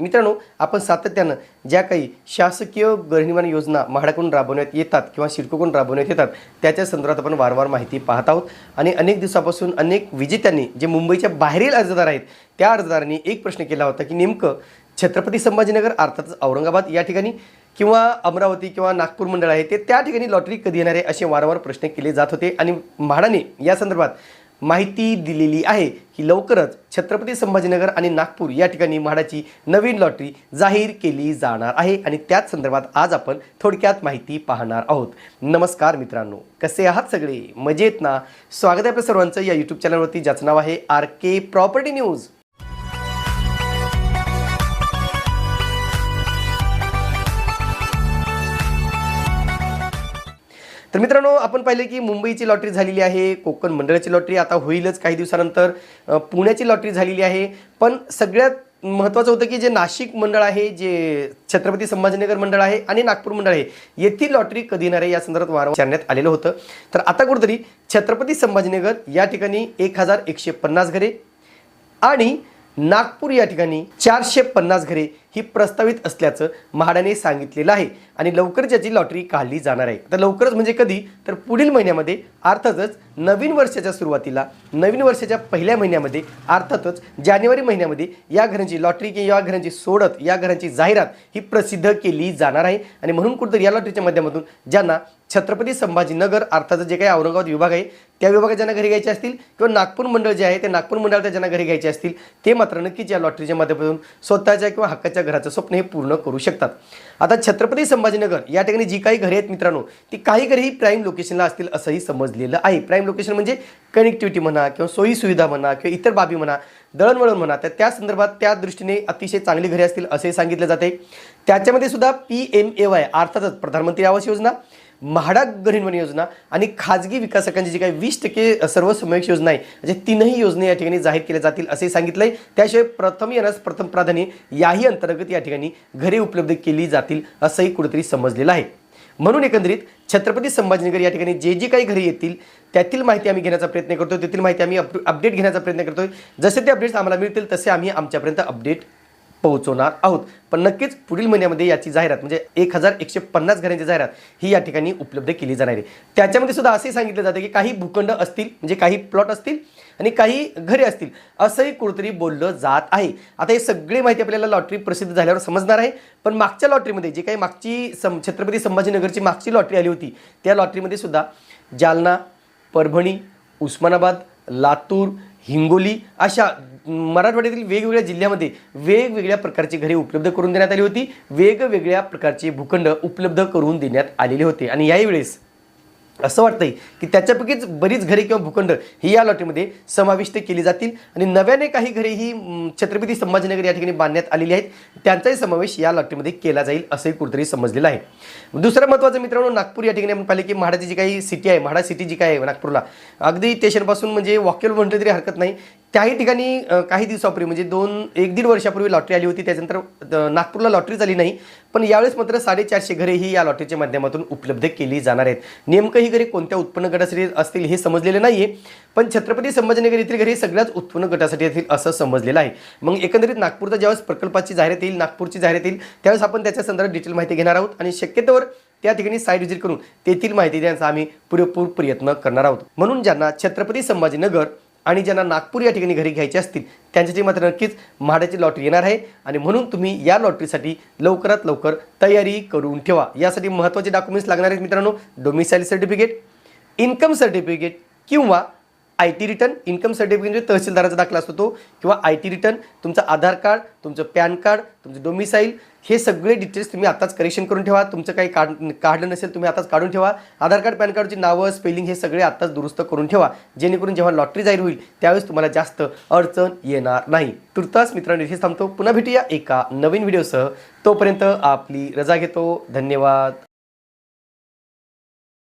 मित्रांनो आपण सातत्यानं ज्या काही शासकीय गृहनिर्माण योजना म्हाडाकडून राबवण्यात येतात किंवा सिडकोकडून राबवण्यात येतात त्याच्या संदर्भात आपण वारंवार माहिती पाहत आहोत. आणि अनेक दिवसापासून अनेक विजेत्यांनी जे मुंबईच्या बाहेरील अर्जदार आहेत त्या अर्जदारांनी एक प्रश्न केला होता की नेमकं छत्रपती संभाजीनगर अर्थातच औरंगाबाद या ठिकाणी किंवा अमरावती किंवा नागपूर मंडळ आहे ते त्या ठिकाणी लॉटरी कधी येणार आहे असे वारंवार प्रश्न केले जात होते. आणि म्हाडाने या संदर्भात माहिती दिलेली आहे की लवकरच छत्रपती संभाजीनगर आणि नागपूर या ठिकाणी म्हाडाची नवीन लॉटरी जाहीर केली जाणार आहे आणि त्याच संदर्भात आज आपण थोडक्यात माहिती पाहणार आहोत. नमस्कार मित्रांनो कसे आहात सगळे? मजेत ना? स्वागत आहे आपल्या सर्वांचं या यूट्यूब चॅनलवरती ज्याचं नाव आहे आर के प्रॉपर्टी न्यूज. तर मित्रांनो आपण पाहिले की मुंबईची लॉटरी झालेली आहे कोकण मंडळाची लॉटरी आता होईलच काही दिवसानंतर. पुण्याची लॉटरी झालेली आहे पण सगळ्यात महत्त्वाचं होतं की जे नाशिक मंडळ आहे जे छत्रपती संभाजीनगर मंडळ आहे आणि नागपूर मंडळ आहे येथील लॉटरी कधी येणार आहे? या संदर्भात वारंवार विचारण्यात आलेलं होतं. तर आता कुठेतरी छत्रपती संभाजीनगर या ठिकाणी एक हजार एकशे पन्नास घरे आणि नागपूर या ठिकाणी चारशे पन्नास घरे ही प्रस्तावित असल्याचं म्हाडाने सांगितलेलं आहे आणि लवकरच याची लॉटरी काढली जाणार आहे. तर लवकरच म्हणजे कधी? तर पुढील महिन्यामध्ये अर्थातच नवीन वर्षाच्या सुरुवातीला नवीन वर्षाच्या पहिल्या महिन्यामध्ये अर्थातच जानेवारी महिन्यामध्ये या घरांची लॉटरी किंवा या घरांची सोडत या घरांची जाहिरात ही प्रसिद्ध केली जाणार आहे. आणि म्हणून कुठेतरी या लॉटरीच्या माध्यमातून ज्यांना छत्रपती संभाजीनगर अर्थात जे काही औरंगाबाद विभाग आहे त्या विभागात ज्यांना घरी घ्यायचे असतील किंवा नागपूर मंडळ जे आहे ते नागपूर मंडळात ज्यांना घरी घ्यायचे असतील ते मात्र नक्कीच या लॉटरीच्या माध्यमातून स्वतःच्या किंवा हक्काच्या घराचं स्वप्न हे पूर्ण करू शकतात. आता छत्रपती संभाजीनगर या ठिकाणी जी काही घरे आहेत मित्रांनो ती काही घरे ही प्राईम लोकेशनला असतील असंही समजलेलं आहे. प्राईम लोकेशन म्हणजे कनेक्टिव्हिटी म्हणा किंवा सोयी सुविधा म्हणा किंवा इतर बाबी म्हणा दळणवळण म्हणा तर त्या संदर्भात त्या दृष्टीने अतिशय चांगली घरे असतील असे सांगितले जाते. त्याच्यामध्ये सुद्धा पी एम ए वाय अर्थातच प्रधानमंत्री आवास योजना म्हाडा गृहनिर्माण योजना आणि खाजगी विकासकांची जी काही वीस टक्के सर्वसमावेश योजना आहे म्हणजे तीनही योजना या ठिकाणी जाहीर केल्या जातील असे सांगितलंय. त्याशिवाय प्रथम येण्यास प्रथम प्राधान्य याही अंतर्गत या ठिकाणी घरे उपलब्ध केली जातील असंही कुठेतरी समजलेलं आहे. म्हणून एकंदरीत छत्रपती संभाजीनगर या ठिकाणी जे जे काही घरे येतील त्यातील माहिती आम्ही घेण्याचा प्रयत्न करतो तेथील माहिती आम्ही अप अपडेट घेण्याचा प्रयत्न करतोय. जसे ते अपडेट्स आम्हाला मिळतील तसे आम्ही आमच्यापर्यंत अपडेट पोहोचवणार आहोत. पण नक्कीच पुढील महिन्यामध्ये याची जाहिरात म्हणजे एक हजार एकशे पन्नास घरांची जाहिरात ही या ठिकाणी उपलब्ध केली जाणार आहे. त्याच्यामध्ये सुद्धा असंही सांगितलं जातं की काही भूखंड असतील म्हणजे काही प्लॉट असतील आणि काही घरे असतील असंही कुठेतरी बोललं जात आहे. आता ही सगळी माहिती आपल्याला लॉटरी प्रसिद्ध झाल्यावर समजणार आहे. पण मागच्या लॉटरीमध्ये जे काही मागची सम छत्रपती संभाजीनगरची मागची लॉटरी आली होती त्या लॉटरीमध्ये सुद्धा जालना परभणी उस्मानाबाद लातूर हिंगोली अशा मराठवाड्यातील वेगवेगळ्या जिल्ह्यामध्ये वेगवेगळ्या प्रकारची घरे उपलब्ध करून देण्यात आली होती. वेगवेगळ्या प्रकारचे भूखंड उपलब्ध करून देण्यात आलेले होते. आणि याही वेळेस असं वाटतंय की त्याच्यापैकीच बरीच घरे किंवा भूखंड ही या लॉटरीमध्ये समाविष्ट केली जातील. आणि नव्याने काही घरे ही छत्रपती संभाजीनगर या ठिकाणी बांधण्यात आलेली आहेत. त्यांचाही समावेश या लॉटरीमध्ये केला जाईल असंही कुठेतरी समजलेलं आहे. दुसरं महत्त्वाचं मित्रांनो नागपूर या ठिकाणी आपण पाहिलं की म्हाडाची जी काही सिटी आहे म्हाडा सिटी जी काय आहे नागपूरला अगदी स्टेशनपासून म्हणजे वॉकेल म्हटलं तरी हरकत नाही. त्याही ठिकाणी काही दिवसापूर्वी म्हणजे दोन एक दीड वर्षापूर्वी लॉटरी आली होती. त्याच्यानंतर नागपूरला लॉटरी झाली नाही. पण यावेळेस मात्र साडेचारशे घरे ही या लॉटरीच्या माध्यमातून उपलब्ध केली जाणार आहेत. नेमकं ही घरे कोणत्या उत्पन्न गटासाठी असतील हे समजलेले आहे पण छत्रपती संभाजीनगर येथील घरे सगळ्याच उत्पन्न गटासाठी येतील असं समजलेलं आहे. मग एकंदरीत नागपूरचा ज्यावेळेस प्रकल्पाची जाहिरात येईल नागपूरची जाहिरात येईल त्यावेळेस आपण त्याच्या संदर्भात डिटेल माहिती घेणार आहोत. आणि शक्यतोवर त्या ठिकाणी साईट विजिट करून तेथील माहिती देण्याचा आम्ही पुरेपूर प्रयत्न करणार आहोत. म्हणून ज्यांना छत्रपती संभाजीनगर आणि ज्यांना नागपूर या ठिकाणी घरी घ्यायचे असतील त्यांच्याची मात्र नक्कीच म्हाड्याची लॉटरी येणार आहे. आणि म्हणून तुम्ही या लॉटरीसाठी लवकरात लवकर तयारी करून ठेवा. यासाठी महत्त्वाचे डॉक्युमेंट्स लागणार आहेत मित्रांनो डोमिसाईल सर्टिफिकेट इन्कम सर्टिफिकेट किंवा I T return income certificate म्हणजे तहसीलदाराचा दाखला असतो तो किंवा आय टी रिटर्न तुमचं आधार कार्ड तुमचं पॅन कार्ड तुमचं डोमिसाईल हे सगळे डिटेल्स तुम्ही आताच करेक्शन करून ठेवा. तुमचं काही काढ काढलं नसेल तुम्ही आताच काढून ठेवा. आधार कार्ड पॅन कार्डची नावं स्पेलिंग हे सगळे आताच दुरुस्त करून ठेवा. जेणेकरून जेव्हा लॉटरी जाहीर होईल त्यावेळेस तुम्हाला जास्त अडचण येणार नाही. तुर्तास मित्रांनो इथेच थांबतो. पुन्हा भेटूया एका नवीन व्हिडिओसह तोपर्यंत आपली रजा घेतो. धन्यवाद.